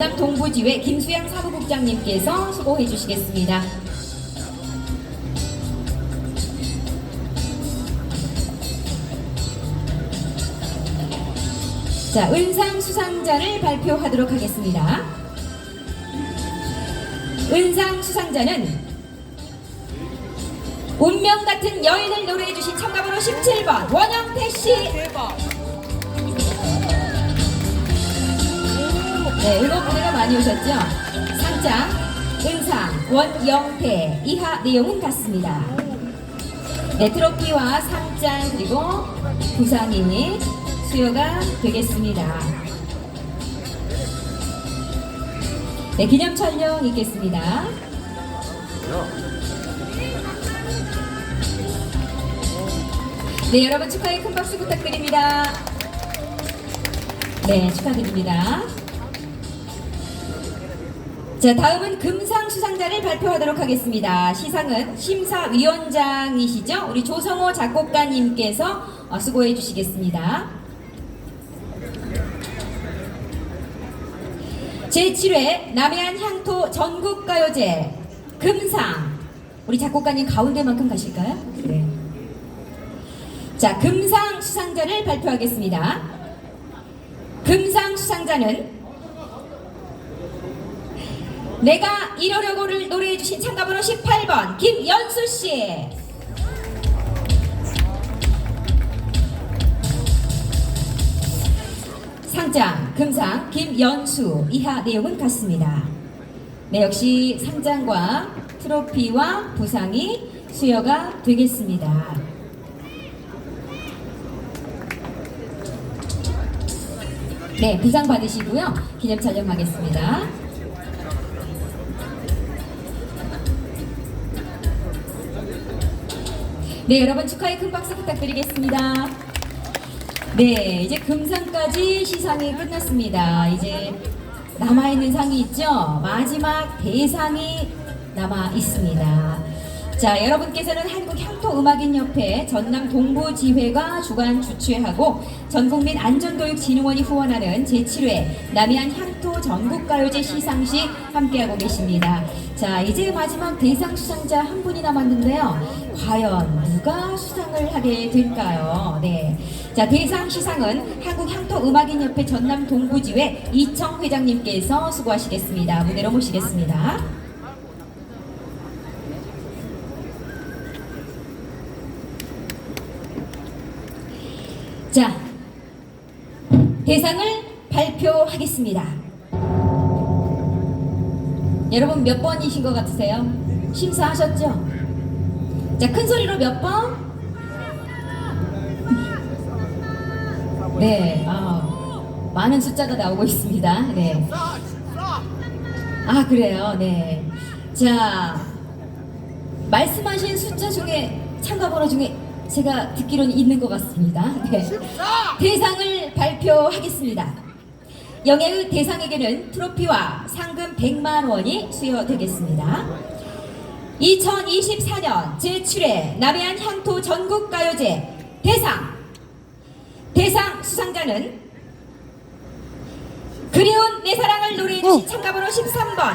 전남 동부지회 김수양 사무국장님께서 수고해 주시겠습니다. 자, 은상 수상자를 발표하도록 하겠습니다. 은상 수상자는 운명 같은 여인을 노래해 주신 참가번호 17번 원영태 씨. 네, 응원 무대가 많이 오셨죠? 상장, 은상, 원영태, 이하 내용은 같습니다. 네, 트로피와 상장 그리고 부상이 수여가 되겠습니다. 네, 기념 촬영 있겠습니다. 네, 여러분 축하의 큰 박수 부탁드립니다. 네, 축하드립니다. 자, 다음은 금상 수상자를 발표하도록 하겠습니다. 시상은 심사위원장이시죠? 우리 조성호 작곡가님께서 어, 수고해 주시겠습니다. 제7회 남해안 향토 전국가요제 금상 우리 작곡가님 가운데만큼 가실까요? 네. 자, 금상 수상자를 발표하겠습니다. 금상 수상자는 내가 이러려고를 노래해 주신 참가번호 18번 김연수 씨. 상장 금상 김연수 이하 내용은 같습니다. 네 역시 상장과 트로피와 부상이 수여가 되겠습니다. 네 부상 받으시고요 기념 촬영하겠습니다. 네, 여러분 축하의 큰 박수 부탁드리겠습니다. 네, 이제 금상까지 시상이 끝났습니다. 이제 남아있는 상이 있죠? 마지막 대상이 남아 있습니다. 자, 여러분께서는 한국 향 토음악인협회 전남 동부지회가 주관 주최하고 전국민 안전교육진흥원이 후원하는 제7회 남해안 향토 전국가요제 시상식 함께하고 계십니다. 자, 이제 마지막 대상 수상자 한 분이 남았는데요. 과연 누가 수상을 하게 될까요? 네. 자, 대상 시상은 한국향토음악인협회 전남 동부지회 이청 회장님께서 수고하시겠습니다. 무대로 모시겠습니다. 자, 대상을 발표하겠습니다. 여러분 몇 번이신 것 같으세요? 심사하셨죠? 자, 큰 소리로 몇 번? 네, 아, 많은 숫자가 나오고 있습니다. 네. 아, 그래요. 네. 자, 말씀하신 숫자 중에 참가 번호 중에 제가 듣기로는 있는 것 같습니다. 네. 대상을 발표하겠습니다. 영예의 대상에게는 트로피와 상금 100만 원이 수여되겠습니다. 2024년 제7회 남해안 향토 전국가요제 대상 대상 수상자는 그리운 내 사랑을 노래해 주신 참가번호 13번